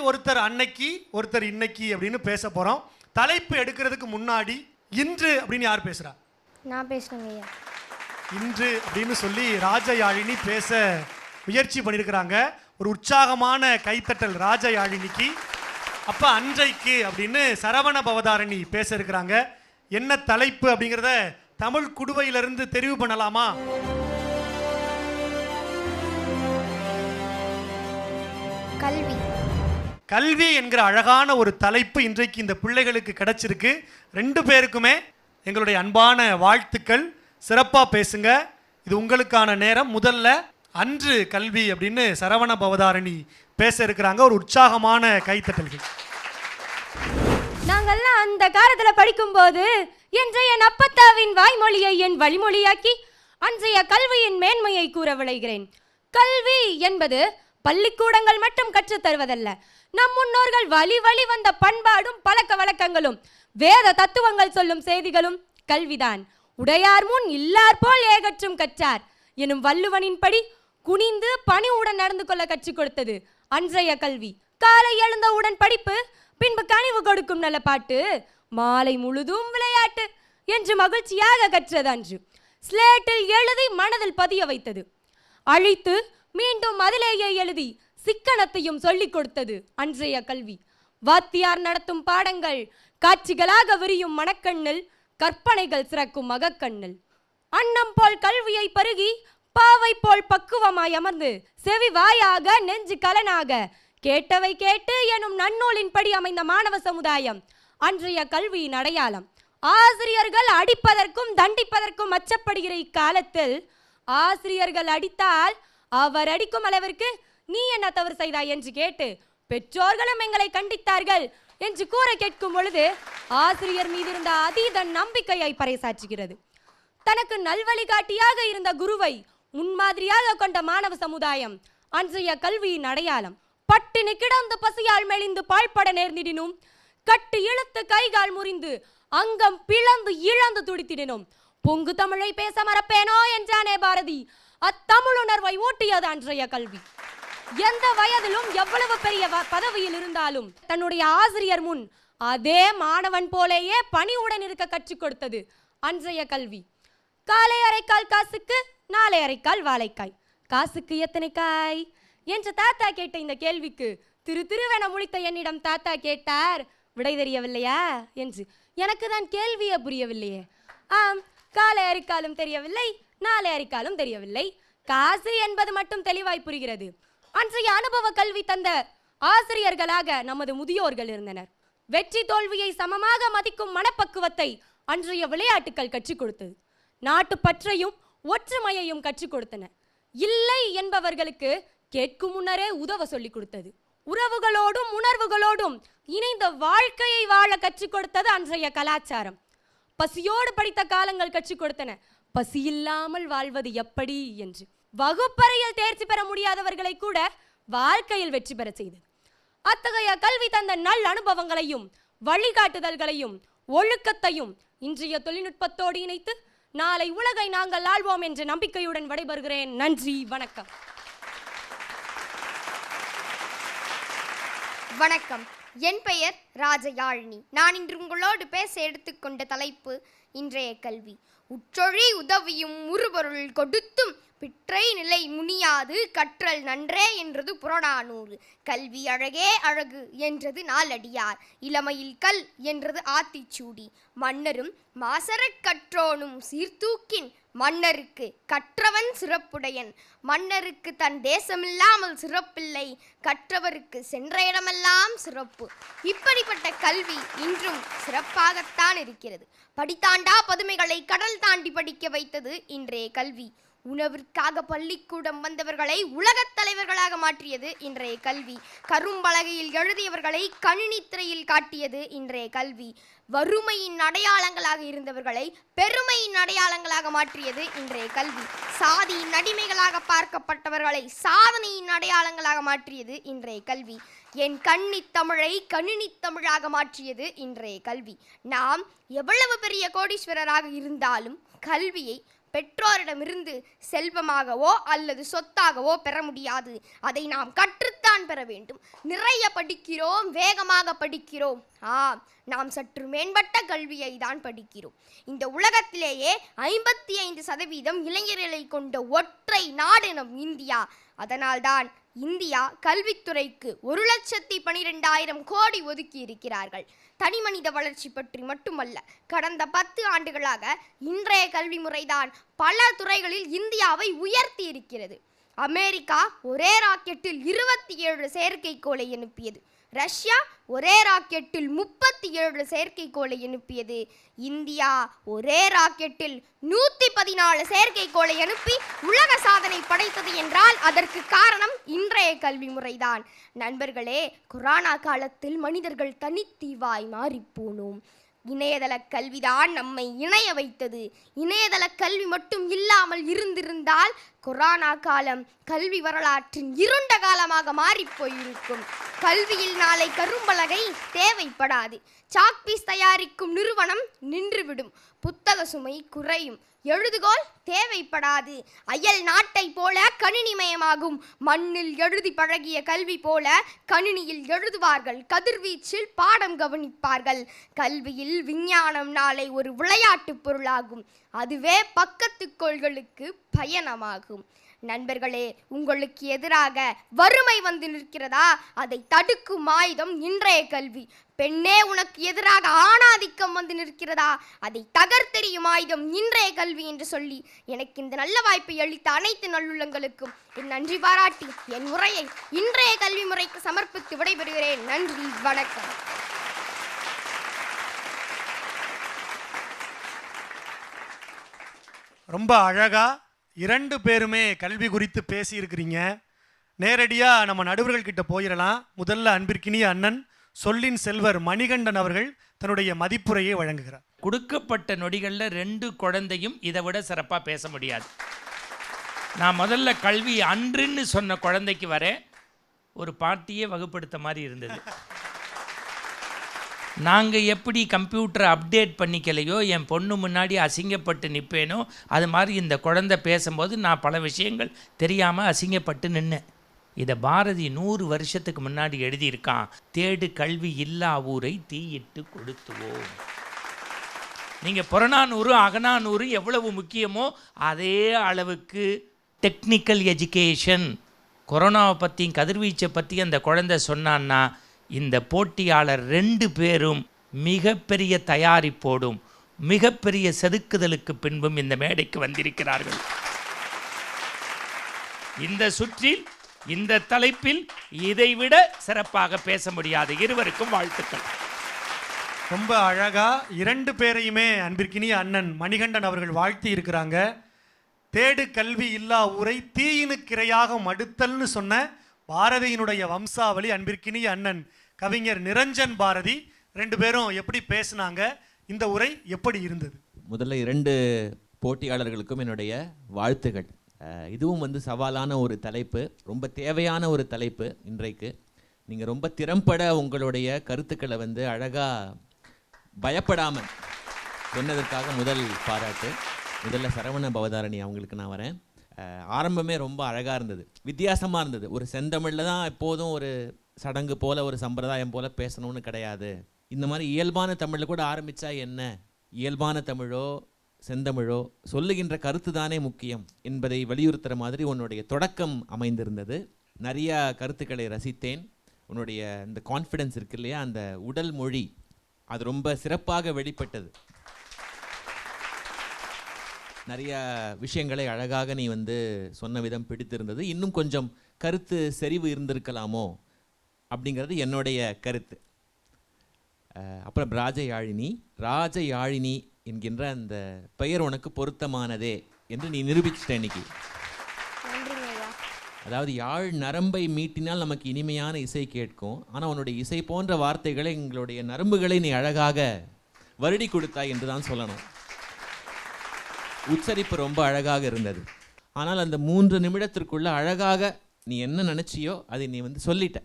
ஒருத்தர் அன்னைக்கு ஒருத்தர் இன்னைக்கு அப்படின்னு பேச போறோம். தலைப்பு எடுக்கிறதுக்கு முன்னாடி இன்று அப்படின்னு யார் பேசுறா? நான் ஐயா. இன்று அப்படின்னு சொல்லி ராஜயாழினி பேச முயற்சி பண்ணியிருக்கிறாங்க ஒரு உற்சாகமான கைத்தட்டல் ராஜயாழினிக்கு. அப்ப அன்றைக்கு அப்படின்னு சரவண பவதாரணி பேச இருக்கிறாங்க. என்ன தலைப்பு அப்படிங்கிறத தமிழ் குடுவையிலிருந்து தெரிவு பண்ணலாமா? கல்வி. கல்வி என்கிற அழகான ஒரு தலைப்பு இன்றைக்கு இந்த பிள்ளைகளுக்கு கிடைச்சிருக்கு. ரெண்டு பேருக்குமே எங்களுடைய அன்பான வாழ்த்துக்கள். சிறப்பாக பேசுங்க. இது உங்களுக்கான நேரம். முதல்ல அன்று கல்வி அப்படின்னு சரவண பவதாரணி பேச இருக்கிறாங்க. ஒரு உற்சாகமான கைத்தட்டல்கள். நாங்கெல்லாம் அந்த காலத்துல படிக்கும்போது இன்றைய நப்பத்தாவின் வாய்மொழியை என் வழிமொழியாக்கி அன்றைய கல்வியின் மேன்மையை கூற விளைகிறேன். கல்வி என்பது பள்ளிக்கூடங்கள் மட்டும் கற்றுத் தருவதல்ல நம் முன்னோர்கள் வழி வழி வந்த பண்பாடும் பழக்க வழக்கங்களும் வேத தத்துவங்கள் சொல்லும் செய்திகளும் கல்விதான். உடையார் முன் இல்லார் போல் ஏகற்றும் கற்றார். எனும் வள்ளுவனின்படி குனிந்து பணிவுடன் நடந்து கொள்ள கற்றுக் கொடுத்தது அன்றைய கல்வி. காலை எழுந்தவுடன் படிப்பு பின்பு கனிவு கொடுக்கும் நல்ல பாட்டு மாலை முழுதும் விளையாட்டு என்று மகிழ்ச்சியாக கற்றது அன்று. ஸ்லேட்டில் எழுதி மனதில் பதிய வைத்தது. அழித்து மீண்டும் அதிலேயே எழுதி சிக்கனத்தையும் சொல்லிக் கொடுத்தது அன்றைய கல்வி. வாத்தியார் நடத்தும் பாடங்கள் காட்சிகளாக விரியும் மனக்கண்ணில் கற்பனைகள் சிறக்கும் மகக்கண்ணில் அன்னம் போல் கல்வியை பருகி பாவை போல் பக்குவமாய் அமர்ந்து செவி வாயாக நெஞ்சு கலனாக கேட்டவை கேட்டு எனும் நன்னூலின்படி அமைந்த மாணவ சமுதாயம் அன்றைய கல்வியின் அடையாளம். ஆசிரியர்கள் அடிப்பதற்கும் தண்டிப்பதற்கும் அச்சப்படுகிற இக்காலத்தில் ஆசிரியர்கள் அடித்தால் அவர் அடிக்கும் அளவிற்கு நீ என்ன தவறு செய்தாய் என்று கேட்டு பெற்றோர்களும் எங்களை கண்டித்தார்கள் என்று கூற கேட்கும் பொழுது ஆசிரியர் மீது இருந்த அதீத நம்பிக்கையை பறைசாற்றுகிறது. தனக்கு நல்வழிகாட்டியாக இருந்த குருவை முன்மாதிரியாக கொண்ட மாணவ சமுதாயம் அன்றைய கல்வியின் அடையாளம். பட்டினி கிடந்து பசியால் மெலிந்து பாழ்பட நேர்ந்திடினும் கட்டு இழுத்து கைகால் முறிந்து அங்கம் பிளந்து இழந்து துடித்திடினும் பொங்கு தமிழை பேச மறப்பேனோ என்றானே பாரதி அத்தமிழ் உணர்வை ஊட்டியது அன்றைய கல்வி. எந்த வயதிலும் எவ்வளவு பெரிய பதவியில் இருந்தாலும் தன்னுடைய ஆசிரியர் முன் அதே மாணவன் போலேயே பணிவுடன் இருக்க கற்றுக் கொடுத்தது அன்றைய கல்வி. காலை அரைக்கால் காசுக்கு நாளை அரைக்கால் வாழைக்காய். காசுக்கு எத்தனை காய்? என்று தாத்தா கேட்ட இந்த கேள்விக்கு திரு திருவென முழித்த என்னிடம் தாத்தா கேட்டார் விடை தெரியவில்லையா? என்று. எனக்கு தான் கேள்வியே புரியவில்லையே. ஆம் காலை அரிக்காலும் தெரியவில்லை நாளை அரிக்காலும் தெரியவில்லை. காசு என்பது மட்டும் தெளிவாய் புரிகிறது. அன்றைய அனுபவ கல்வி தந்த ஆசிரியர்களாக நமது முதியோர்கள் இருந்தனர். வெற்றி தோல்வியை சமமாக மதிக்கும் மனப்பக்குவத்தை அன்றைய விளையாட்டுக்கள் கற்றுக் கொடுத்தது நாட்டுப்பற்றையும் ஒற்றுமையையும் கற்றுக் கொடுத்தன. இல்லை என்பவர்களுக்கு கேட்கும் முன்னரே உதவ சொல்லிக் கொடுத்தது. உறவுகளோடும் உணர்வுகளோடும் இணைந்த வாழ்க்கையை வாழ கற்றுக் கொடுத்தது அன்றைய கலாச்சாரம். பசியோடு படித்த காலங்கள் கற்றுக் கொடுத்தன. பசி இல்லாமல் வாழ்வது எப்படி என்று. வகுப்பறையில் தேர்ச்சி பெற முடியாதவர்களை கூட வாழ்க்கையில் வெற்றி பெற செய்தது. அத்தகைய கல்வி தந்த நல் அனுபவங்களையும் வழிகாட்டுதல்களையும் ஒழுக்கத்தையும் இன்றைய தொழில்நுட்பத்தோடு இணைத்து நாளை உலகை நாங்கள் ஆள்வோம் என்ற நம்பிக்கையுடன் விடைபெறுகிறேன். நன்றி வணக்கம். வணக்கம். என் பெயர் ராஜயாழினி. நான் இன்று உங்களோடு பேச எடுத்துக்கொண்ட தலைப்பு இன்றைய கல்வி. உற்றொழி உதவியும் உருபொருள் கொடுத்தும் பிற்றை நிலை முனியாது கற்றல் நன்றே என்றது புறநானூறு. கல்வி அழகே அழகு என்றது நாலடியார் இளமையில் கல் என்றது ஆத்திச்சூடி. மன்னரும் மாசரக் கற்றோனும் சீர்தூக்கின் மன்னருக்கு கற்றவன் சிறப்புடையன். மன்னருக்கு தன் தேசமில்லாமல் சிறப்பில்லை. கற்றவருக்கு சென்ற இடமெல்லாம் சிறப்பு. இப்படிப்பட்ட கல்வி இன்றும் சிறப்பாகத்தான் இருக்கிறது. படித்தாண்டா பதுமைகளை கடல் தாண்டி படிக்க வைத்தது இன்றைய கல்வி. உணவிற்காக பள்ளிக்கூடம் வந்தவர்களை உலகத் தலைவர்களாக மாற்றியது இன்றைய கல்வி. கரும்பலகையில் எழுதியவர்களை கணினித்திரையில் காட்டியது இன்றைய கல்வி. வறுமையின் அடையாளங்களாக இருந்தவர்களை பெருமையின் அடையாளங்களாக மாற்றியது இன்றைய கல்வி. சாதியின் அடிமைகளாக பார்க்கப்பட்டவர்களை சாதனையின் அடையாளங்களாக மாற்றியது இன்றைய கல்வி. என் கண்ணி தமிழை கணினி தமிழாக மாற்றியது இன்றைய கல்வி. நாம் எவ்வளவு பெரிய கோடீஸ்வரராக இருந்தாலும் கல்வியை பெற்றோரிடமிருந்து செல்வமாகவோ அல்லது சொத்தாகவோ பெற முடியாது. அதை நாம் கற்றுத்தான் பெற வேண்டும். நிறைய படிக்கிறோம் வேகமாக படிக்கிறோம். ஆ நாம் சற்று மேம்பட்ட கல்வியை தான் படிக்கிறோம். இந்த உலகத்திலேயே ஐம்பத்தி ஐந்து சதவீதம் இளைஞர்களை கொண்ட ஒற்றை நாடு நம் இந்தியா. அதனால்தான் இந்தியா கல்வித்துறைக்கு ஒரு லட்சத்தி பனிரெண்டாயிரம் கோடி ஒதுக்கி இருக்கிறார்கள் தனிமனித வளர்ச்சி பற்றி மட்டுமல்ல கடந்த பத்து ஆண்டுகளாக இன்றைய கல்வி முறைதான் பல துறைகளில் இந்தியாவை உயர்த்தி இருக்கிறது அமெரிக்கா ஒரே ராக்கெட்டில் இருபத்தி ஏழு செயற்கைக்கோளை அனுப்பியது. ரஷ்யா ஒரே ராக்கெட்டில் முப்பத்தி ஏழு செயற்கைக்கோளை அனுப்பியது. இந்தியா ஒரே ராக்கெட்டில் நூற்றி பதினாலு செயற்கைக்கோளை அனுப்பி உலக சாதனை படைத்தது என்றால் அதற்கு காரணம் இன்றைய கல்வி முறைதான். நண்பர்களே கொரோனா காலத்தில் மனிதர்கள் தனித்தீவாய் மாறிப்போனோம். இணையதள கல்விதான் நம்மை இணைய வைத்தது. இணையதள கல்வி மட்டும் இல்லாமல் இருந்திருந்தால் கொரோனா காலம் கல்வி வரலாற்றின் இருண்ட காலமாக மாறிப் போயிருக்கும் கல்வியில் நாளை கரும்பலகை தேவைப்படாது. சாக்பீஸ் தயாரிக்கும் நிறுவனம் நின்றுவிடும். புத்தக சுமை குறையும். எழுதுகோல் தேவைப்படாது. அயல் நாட்டை போல கணினிமயமாகும். மண்ணில் எழுதி பழகிய கல்வி போல கணினியில் எழுதுவார்கள். கதிர்வீச்சில் பாடம் கவனிப்பார்கள். கல்வியில் விஞ்ஞானம் நாளை ஒரு விளையாட்டுப் பொருளாகும். அதுவே பக்கத்து கொள்களுக்கு பயணமாகும். நண்பர்களே உங்களுக்கு எதிராக வறுமை வந்து நிற்கிறதா? அதை தடுக்கும் ஆயுதம் இன்றைய கல்வி. பெண்ணே உனக்கு எதிராக ஆணாதிக்கம் வந்து நிற்கிறதா? அதை தகர்த்தெறியும் ஆயுதம் இன்றைய கல்வி என்று சொல்லி எனக்கு இந்த நல்ல வாய்ப்பை அளித்த அனைத்து நல்லுள்ளங்களுக்கும் என் நன்றி பாராட்டி என் உரையை இன்றைய கல்வி முறைக்கு சமர்ப்பித்து விடைபெறுகிறேன். நன்றி வணக்கம். ரொம்ப அழகா இரண்டு பேருமே கல்வி குறித்து பேசியிருக்கிறீங்க. நேரடியாக நம்ம நடுவர்கள்கிட்ட போயிடலாம். முதல்ல அன்பிற்கினிய அண்ணன் சொல்லின் செல்வர் மணிகண்டன் அவர்கள் தன்னுடைய மதிப்புரையை வழங்குகிறார். கொடுக்கப்பட்ட நொடிகளில் ரெண்டு குழந்தையும் இதை விட சிறப்பாக பேச முடியாது. நான் முதல்ல கல்வி அன்றுன்னு சொன்ன குழந்தைக்கு வரேன். ஒரு பாட்டியே வகுப்படுத்த மாதிரி இருந்தது. நாங்கள் எப்படி கம்ப்யூட்டரை அப்டேட் பண்ணிக்கலையோ என் பொண்ணு முன்னாடி அசிங்கப்பட்டு நிற்பேனோ அது மாதிரி இந்த குழந்தை பேசும்போது நான் பல விஷயங்கள் தெரியாமல் அசிங்கப்பட்டு நின்னேன். இதை பாரதி நூறு வருஷத்துக்கு முன்னாடி எழுதியிருக்கான் தேடு கல்வி இல்லா ஊரை தீயிட்டு கொடுத்துவோம். நீங்கள் புறநானூறு அகநானூறு எவ்வளவு முக்கியமோ அதே அளவுக்கு டெக்னிக்கல் எஜுகேஷன் கொரோனாவை பற்றியும் கதிர்வீச்சை பற்றி அந்த குழந்தை சொன்னான்னா இந்த போட்டியாளர் ரெண்டு பேரும் மிகப்பெரிய தயாரிப்போடும் மிகப்பெரிய செதுக்குதலுக்கு பின்பும் இந்த மேடைக்கு வந்திருக்கிறார்கள். இந்த சுற்றில் இந்த தலைப்பில் இதைவிட சிறப்பாக பேச முடியாது இருவருக்கும் வாழ்த்துக்கள். ரொம்ப அழகா இரண்டு பேரையுமே அன்பிற்கினிய அண்ணன் மணிகண்டன் அவர்கள் வாழ்த்தி இருக்கிறாங்க. தேடு கல்வி இல்லா உரை தீயினுக்கிரையாக மடுத்தல்னு சொன்ன பாரதியினுடைய வம்சாவளி அன்பிற்கினிய அண்ணன் கவிஞர் நிரஞ்சன் பாரதி ரெண்டு பேரும் எப்படி பேசினாங்க இந்த உரை எப்படி இருந்தது? முதல்ல இரண்டு போட்டியாளர்களுக்கும் என்னுடைய வாழ்த்துகள். இதுவும் வந்து சவாலான ஒரு தலைப்பு ரொம்ப தேவையான ஒரு தலைப்பு இன்றைக்கு. நீங்கள் ரொம்ப திறம்பட உங்களுடைய கருத்துக்களை வந்து அழகாக பயப்படாமல் சொன்னதற்காக முதல் பாராட்டு. முதல்ல சரவண பவதாரணி அவங்களுக்கு நான் வரேன். ஆரம்பமே ரொம்ப அழகாக இருந்தது. வித்தியாசமாக இருந்தது. ஒரு செந்தமிழில் தான் எப்போதும் ஒரு சடங்கு போல் ஒரு சம்பிரதாயம் போல் பேசணும்னு கிடையாது. இந்த மாதிரி இயல்பான தமிழில் கூட ஆரம்பித்தா என்ன? இயல்பான தமிழோ செந்தமிழோ சொல்லுகின்ற கருத்து தானே முக்கியம் என்பதை வலியுறுத்துகிற மாதிரி உன்னுடைய தொடக்கம் அமைந்திருந்தது. நிறையா கருத்துக்களை ரசித்தேன். உன்னுடைய இந்த கான்ஃபிடன்ஸ் இருக்கு இல்லையா? அந்த உடல் மொழி அது ரொம்ப சிறப்பாக வெளிப்பட்டது. நிறைய விஷயங்களை அழகாக நீ வந்து சொன்ன விதம் பிடித்திருந்தது. இன்னும் கொஞ்சம் கருத்து செறிவு இருந்திருக்கலாமோ அப்படிங்கிறது என்னுடைய கருத்து. அப்புறம் ராஜயாழினி ராஜயாழினி என்கின்ற அந்த பெயர் உனக்கு பொருத்தமானதே என்று நீ நிரூபிச்சிட்ட இன்னைக்கு. அதாவது யாழ் நரம்பை மீட்டினால் நமக்கு இனிமையான இசை கேட்கும். ஆனால் உன்னுடைய இசை போன்ற வார்த்தைகளை எங்களுடைய நரம்புகளை நீ அழகாக வருடி கொடுத்தாய் என்று தான் சொல்லணும். உச்சரிப்பு ரொம்ப அழகாக இருந்தது. ஆனால் அந்த மூன்று நிமிடத்திற்குள்ளே அழகாக நீ என்ன நினச்சியோ அதை நீ வந்து சொல்லிட்ட.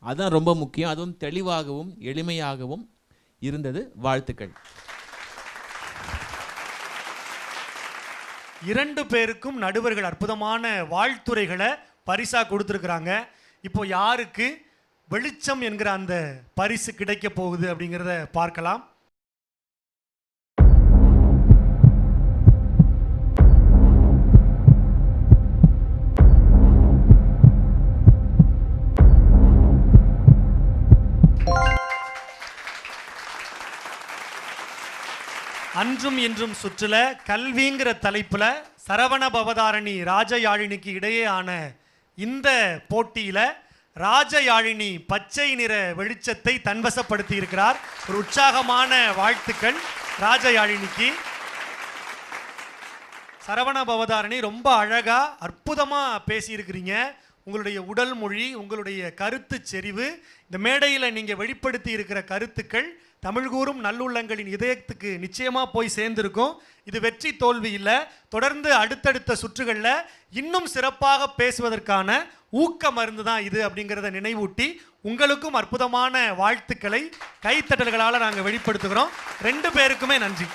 அதுதான் ரொம்ப முக்கியம். அதுவும் தெளிவாகவும் எளிமையாகவும் இருந்தது வாழ்த்துக்கள். இரண்டு பேருக்கும் நடுவர்கள் அற்புதமான வாழ்த்துரைகளை பரிசாக கொடுத்துருக்குறாங்க. இப்போ யாருக்கு வெளிச்சம் என்கிற அந்த பரிசு கிடைக்க போகுது அப்படிங்கிறத பார்க்கலாம். அன்றும் இன்றும் சுற்றுல கல்விங்கிற தலைப்புல சரவண பவதாரணி ராஜயாழினிக்கு இடையேயான இந்த போட்டியில ராஜயாழினி பச்சை நிற வெளிச்சத்தை தன்வசப்படுத்தி இருக்கிறார் ஒரு உற்சாகமான வாழ்த்துக்கள் ராஜயாழினிக்கு. சரவண பவதாரணி ரொம்ப அழகா அற்புதமா பேசியிருக்கிறீங்க. உங்களுடைய உடல் மொழி உங்களுடைய கருத்து செறிவு இந்த மேடையில் நீங்கள் வெளிப்படுத்தி இருக்கிற கருத்துக்கள் தமிழ் கூறும் நல்லுள்ளங்களின் இதயத்துக்கு நிச்சயமாக போய் சேர்ந்திருக்கும். இது வெற்றி தோல்வி இல்லை. தொடர்ந்து அடுத்தடுத்த சுற்றுகளில் இன்னும் சிறப்பாக பேசுவதற்கான ஊக்க மருந்து தான் இது அப்படிங்கிறத நினைவூட்டி உங்களுக்கும் அற்புதமான வாழ்த்துக்களை கைத்தட்டல்களால் நாங்கள் வெளிப்படுத்துகிறோம். ரெண்டு பேருக்குமே நன்றி.